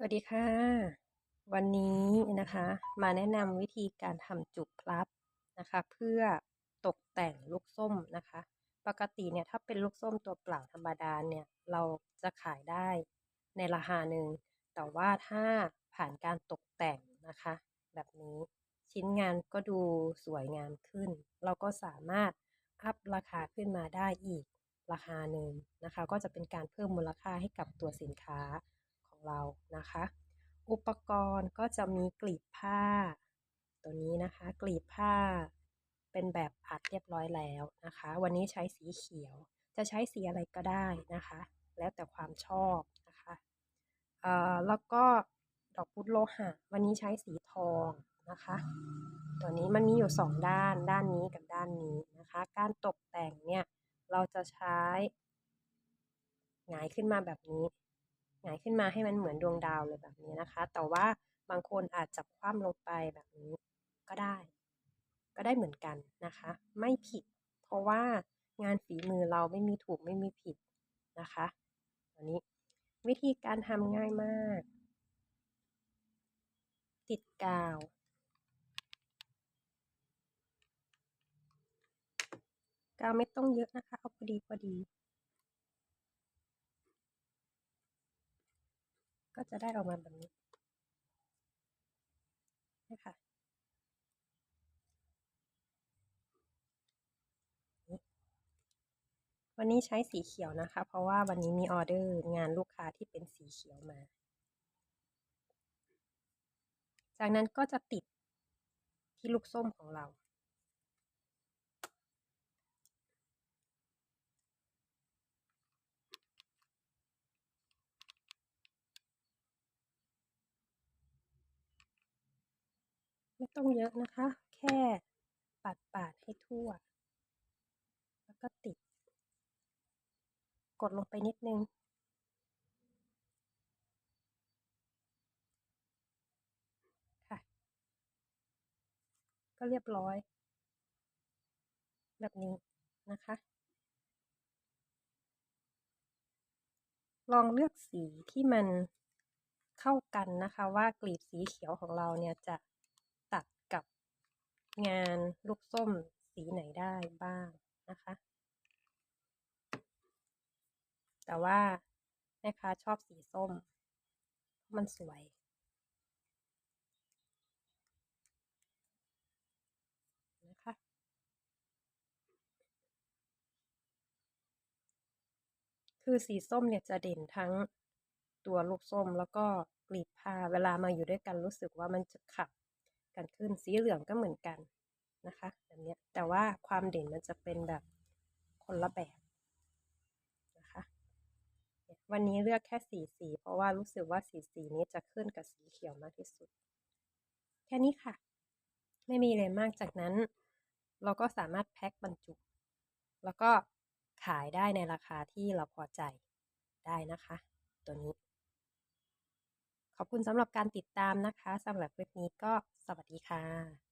สวัสดีค่ะ วันนี้นะคะมาแนะนำวิธีการทำจุกพลับนะคะ เพื่อตกแต่งลูกส้มนะคะ ปกติเนี่ยถ้าเป็นลูกส้มตัวเปล่าธรรมดาเนี่ยเราจะขายได้ในราคาหนึ่ง แต่ว่าถ้าผ่านการตกแต่งนะคะ แบบนี้ชิ้นงานก็ดูสวยงามขึ้น เราก็สามารถอัพราคาขึ้นมาได้อีกราคาหนึ่งนะคะ ก็จะเป็นการเพิ่มมูลค่าให้กับตัวสินค้า ของเรานะคะ อุปกรณ์ก็จะมีกลีบผ้า ตัวนี้นะคะ กลีบผ้าเป็นแบบอัดเรียบร้อยแล้วนะคะ วันนี้ใช้สีเขียว จะใช้สีอะไรก็ได้นะคะ แล้วแต่ความชอบนะคะเอ่อแล้วก็ดอกพุธโลหะ วันนี้ใช้สีทองนะคะ ตัวนี้มันมีอยู่สองด้าน ด้านนี้กับด้านนี้นะคะ การตกแต่งเนี่ยเราจะใช้หงายขึ้นมาแบบนี้ หงายขึ้นมาให้มันเหมือนดวงดาวเลยแบบนี้นะคะ แต่ว่าบางคนอาจจะคว่ำลงไปแบบนี้ก็ได้ ก็ได้เหมือนกันนะคะ ไม่ผิด เพราะว่างานฝีมือเราไม่มีถูกไม่มีผิดนะคะอันนี้วิธีการทำง่ายมาก ติดกาว กาวไม่ต้องเยอะนะคะ เอาพอดีพอดี ก็จะได้ออกมาแบบนี้นะคะวันนี้ใช้สีเขียวนะคะ เพราะว่าวันนี้มีออเดอร์งานลูกค้าที่เป็นสีเขียวมา จากนั้นก็จะติดที่ลูกส้มของเรา ไม่ต้องเยอะนะคะ แค่ปาดปาดให้ทั่ว แล้วก็ติด กดลงไปนิดนึง ค่ะ ก็เรียบร้อย แบบนี้นะคะลองเลือกสีที่มันเข้ากันนะคะว่ากลีบสีเขียวของเราเนี่ยจะ งานลูกส้มสีไหนได้บ้างนะคะ แต่ว่าแม่ค้าชอบสีส้ม มันสวย นะคะคือสีส้มเนี่ยจะเด่นทั้งตัวลูกส้มแล้วก็กลีบผ้าเวลามาอยู่ด้วยกันรู้สึกว่ามันจะขับ กันขึ้น สีเหลืองก็เหมือนกันนะคะแบบนี้แต่ว่าความเด่นมันจะเป็นแบบคนละแบบนะคะวันนี้เลือกแค่สีสี เพราะว่ารู้สึกว่าสีสีนี้จะขึ้นกับสีเขียวมากที่สุด แค่นี้ค่ะ ไม่มีอะไรมากจากนั้น เราก็สามารถแพ็คบรรจุ แล้วก็ขายได้ในราคาที่เราพอใจได้นะคะ ตัวนี้ ขอบคุณสำหรับการติดตามนะคะสำหรับคลิปนี้ก็สวัสดีค่ะ